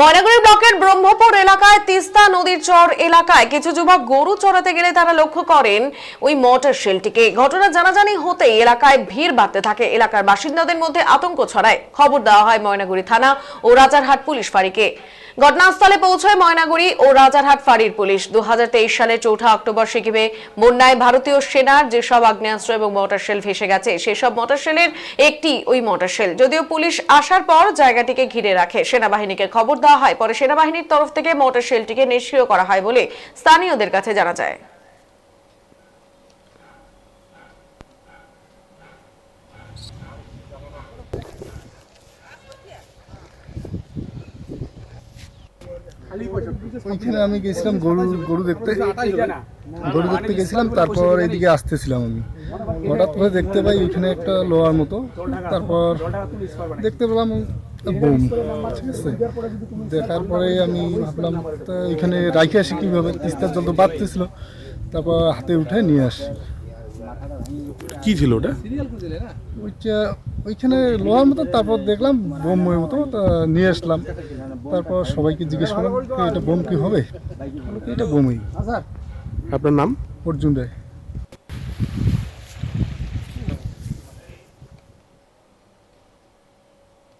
ময়নাগুড়ি ব্লকের ব্রহ্মপুর এলাকায় তিস্তা নদীর চর এলাকায় কিছু যুবক গরু চড়াতে গেলে তারা লক্ষ্য করেন ওই মোটর শেলটিকে। ঘটনা জানাজানি হতেই এলাকায় ভিড় বাড়তে থাকে। এলাকার বাসিন্দাদের মধ্যে আতঙ্ক ছড়ায়। খবর দেওয়া হয় ময়নাগুড়ি থানা ও রাজারহাট পুলিশ ফাঁড়িকে। ঘটনাস্থলে পৌঁছয় ময়নাগুড়ি ও রাজারহাট ফাঁড়ির পুলিশ। দু সালে চৌঠা অক্টোবর সিকিমে বন্যায় ভারতীয় সেনার যেসব আগ্নেয়াস্ত্র এবং মোটর শেল ভেসে গেছে, সেসব মোটর শেলের একটি ওই মোটর শেল। যদিও পুলিশ আসার পর জায়গাটিকে ঘিরে রাখে, সেনাবাহিনীকে খবর দেওয়া হয়, পরে সেনাবাহিনীর তরফ থেকে মোটর শেলটিকে নিষ্ক্রিয় করা হয় বলে স্থানীয়দের কাছে জানা যায়। ওইখানে আমি গেছিলাম গরু গরু দেখতে। গরু দেখতে গেছিলাম তারপর এইদিকে আসতেছিলাম আমি। হঠাৎ করে দেখতে পাই ওইখানে একটা লোহার মতো। তারপর দেখতে পেলাম বোম ঠিক আছে। দেখার পরে আমি ভাবলাম এখানে রাখে আসি কীভাবে? তিস্তার জল তো বাড়তেছিল তারপর হাতে উঠে নিয়ে আসি। কি ছিল ওটা? ওইটা ওইখানে লোহার মতো তারপর দেখলাম বোমের মতো তা নিয়ে আসলাম। তারপর সবাইকে জিজ্ঞেস করলাম এটা বোম কি হবে? এটা বোমই। আপনার নাম? অর্জুন রায়।